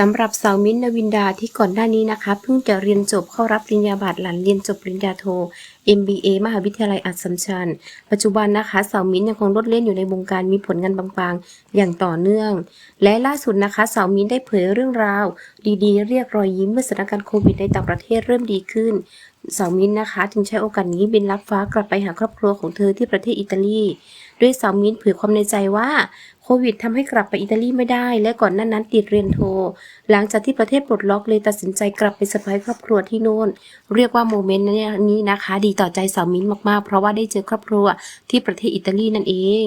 สำหรับสาวมิ้นนวินดาที่ก่อนหน้านี้นะคะเพิ่งจะเรียนจบเข้ารับปริญญาบัตรหลังเรียนจบปริญญาโท MBA มหาวิทยาลัยอัสสัมชัญ ปัจจุบันนะคะสาวมิ้นยังคงลดเล่นอยู่ในวงการมีผลงานบางๆ อย่างต่อเนื่อง และล่าสุดนะคะสาวมิ้นได้เผยเรื่องราว ดีๆ เรียกรอยยิ้มเมื่อสถานการณ์โควิดในต่างประเทศเริ่มดีขึ้น สาวมิ้นท์นะคะ จึงใช้โอกาสนี้บินลับฟ้ากลับไปหาครอบครัวของเธอที่ประเทศอิตาลีด้วยสาวมิ้นท์เผยความในใจว่าโควิดทำให้กลับไปอิตาลีไม่ได้ และก่อนหน้านั้นติดเรียนโทร หลังจากที่ประเทศปลดล็อกเลยตัดสินใจกลับไปเซอร์ไพรส์ครอบครัวที่โน่น เรียกว่าโมเมนต์นี้นะคะ ดีต่อใจสาวมิ้นท์มากๆ เพราะว่าได้เจอครอบครัวที่ประเทศอิตาลีนั่นเอง